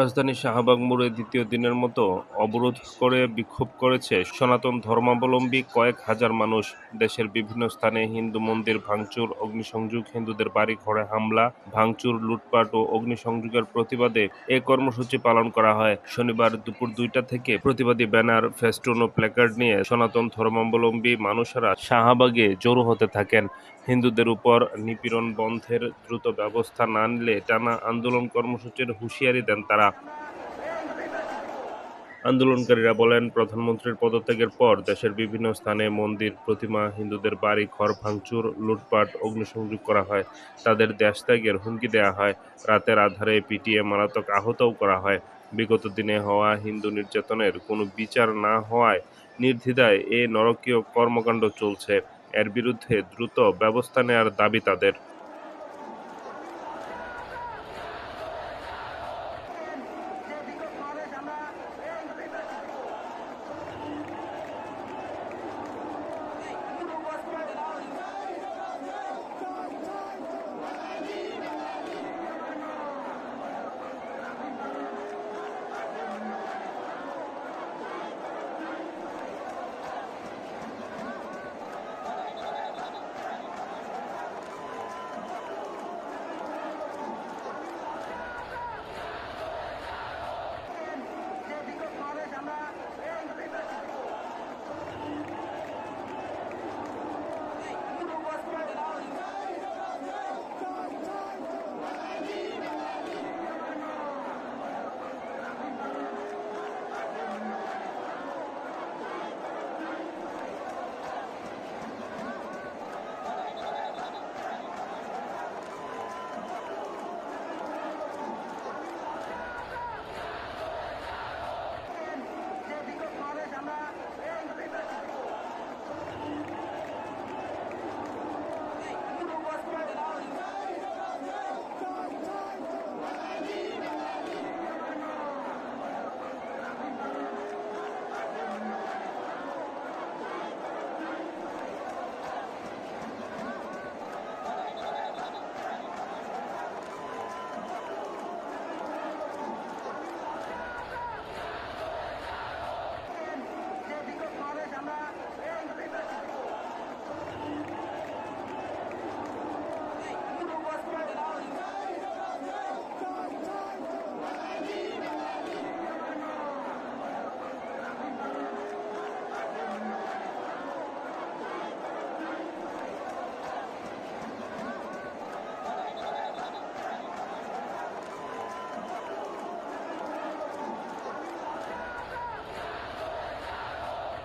রাজধানীর শাহবাগ মোড়ে দ্বিতীয় দিনের মতো অবরোধ করে বিক্ষোভ করেছে সনাতন ধর্মাবলম্বী কয়েক হাজার মানুষ। দেশের বিভিন্ন স্থানে হিন্দু মন্দির ভাঙচুর, অগ্নিসংযোগ, হিন্দুদের বাড়ি ঘরে হামলা, ভাঙচুর, লুটপাট ও অগ্নিসংযোগের প্রতিবাদে এ কর্মসূচি পালন করা হয়। শনিবার দুপুর দুইটা থেকে প্রতিবাদী ব্যানার, ফেস্টুন ও প্ল্যাকার্ড নিয়ে সনাতন ধর্মাবলম্বী মানুষেরা শাহবাগে জড়ো হতে থাকেন। হিন্দুদের উপর নিপীড়ন বন্ধের দ্রুত ব্যবস্থা না নিলে টানা আন্দোলন কর্মসূচির হুঁশিয়ারি দেন তারা। আন্দোলনকারীরা বলেন, প্রধানমন্ত্রীর পদত্যাগের পর দেশের বিভিন্ন স্থানে মন্দির, প্রতিমা, হিন্দুদের বাড়ি, ঘর ভাঙচুর, লুটপাট, অগ্নিসংযোগ করা হয়, তাদের দেশত্যাগের হুমকি দেওয়া হয়, রাতের আধারে পিটিয়ে মারাত্মক আহতও করা হয়। বিগত দিনে হওয়া হিন্দু নির্যাতনের কোনো বিচার না হওয়ায় নির্দ্বিধায় এ নরকীয় কর্মকাণ্ড চলছে। এর বিরুদ্ধে দ্রুত ব্যবস্থা নেয়ার দাবি তাদের।